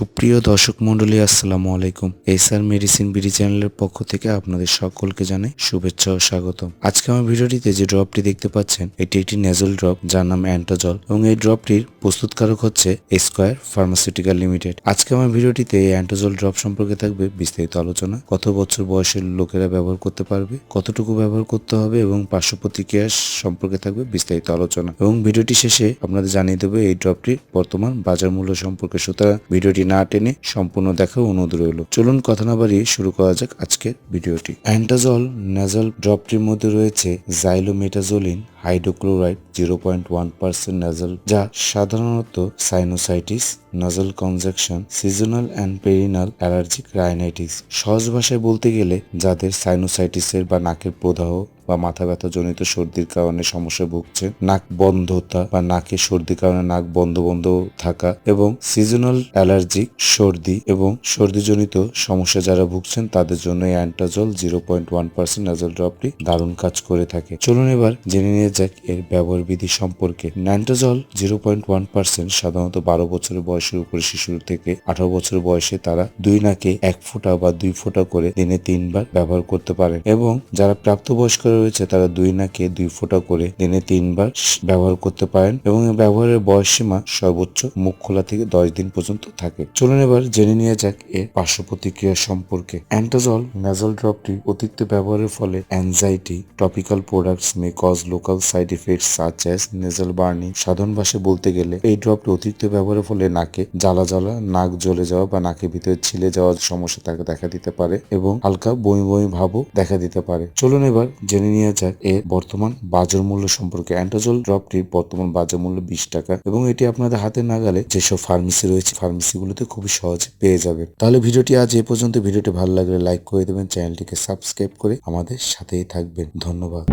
সুপ্রিয় দর্শক মন্ডলী আসসালামু আলাইকুম। এসআর মেডিসিন বিডি চ্যানেলের পক্ষ থেকে আপনাদের সকলকে জানাই শুভেচ্ছা ও স্বাগত আজকে আমার ভিডিওটিতে যে ড্রপটি দেখতে পাচ্ছেন, এটি একটি নেজল ড্রপ যার নাম অ্যান্টাজল এবং এই ড্রপটির প্রস্তুতকারক হচ্ছে স্কোয়ার ফার্মাসিউটিক্যাল লিমিটেড আজকে আমার ভিডিওটিতে এই অ্যান্টাজল ড্রপ সম্পর্কে থাকবে বিস্তারিত আলোচনা, কত বছর বয়সের লোকেরা ব্যবহার করতে পারবে, কতটুকু ব্যবহার করতে হবে এবং পার্শ্ব প্রতিক্রিয়া সম্পর্কে থাকবে বিস্তারিত আলোচনা। এবং ভিডিওটি শেষে আপনাদের জানিয়ে দেবে এই ড্রপটির বর্তমান বাজার মূল্য সম্পর্কে। সুতরাং ভিডিওটি না টেনে সম্পূর্ণ দেখার অনুরোধ রইল। চলুন কথা না বাড়িয়ে শুরু করা যাক আজকের ভিডিওটি। অ্যান্টাজল নাজাল ড্রপটির মধ্যে রয়েছে xylometazoline hydrochloride zero point one percent nasal যা সাধারণত sinusitis nasal congestion seasonal and perennial allergic rhinitis সহজ ভাষায় বলতে গেলে যাদের সাইনোসাইটিসের বা নাকের প্রদাহ বা মাথা ব্যথা জনিত সর্দির কারণে সমস্যা ভুগছে, নাক বন্ধতা বা নাকে সর্দির কারণে নাক বন্ধ বন্ধ থাকা এবং সিজনাল অ্যালার্জিক সর্দি এবং সর্দিজনিত সমস্যা যারা ভুগছেন তাদের জন্য Antazol zero point one percent nasal ড্রপটি দারুণ কাজ করে থাকে। চলুন এবার জেনে নিয়ে যাক এর ব্যবহার বিধি সম্পর্কে। Antazol zero point one percent সাধারণত বারো বছরের বয়সের উপরে শিশুর থেকে আঠারো বছর বয়সে তারা দুই নাকে এক ফোঁটা বা দুই ফোঁটা করে দিনে তিনবার ব্যবহার করতে পারেন এবং যারা প্রাপ্তবয়স্ক রয়েছে, তারা দুই নাকে দুই ফোঁটা করে দিনে তিনবার ব্যবহার করতে পারেন এবং ব্যবহারের বয়স সীমা সর্বোচ্চ মুখ খোলা থেকে দশ দিন পর্যন্ত থাকে। চলুন এবার জেনে নিয়ে যাক এর পার্শ্ব প্রতিক্রিয়া সম্পর্কে। অ্যান্টাজল নাজাল ড্রপটি অতিরিক্ত ব্যবহারের ফলে anxiety topical products may cause local side effects such as nasal burning সাধারণ ভাষায় বলতে গেলে এই ড্রপটি অতিরিক্ত ব্যবহারের ফলে নাকে জ্বালা জ্বালা, নাক জ্বলে যাওয়া বা নাকের ভিতরে ছিলে যাওয়ার সমস্যা তাকে দেখা দিতে পারে এবং হালকা বমি বমি ভাবও দেখা দিতে পারে। চলুন এবার জেনে নেওয়া যাক এর বর্তমান বাজার মূল্য সম্পর্কে। অ্যান্টাজল ড্রপটি বর্তমান বাজার মূল্য বিশ টাকা এবং এটি আপনাদের হাতে না গেলে যেসব ফার্মেসি রয়েছে ফার্মেসিগুলোতে খুবই সহজে পেয়ে যাবেন। তাহলে ভিডিওটি আজ এ পর্যন্ত। ভিডিওটি ভালো লাগলে লাইক করে দেবেন চ্যানেলটিকে সাবস্ক্রাইব করে আমাদের সাথেই থাকবেন। ধন্যবাদ।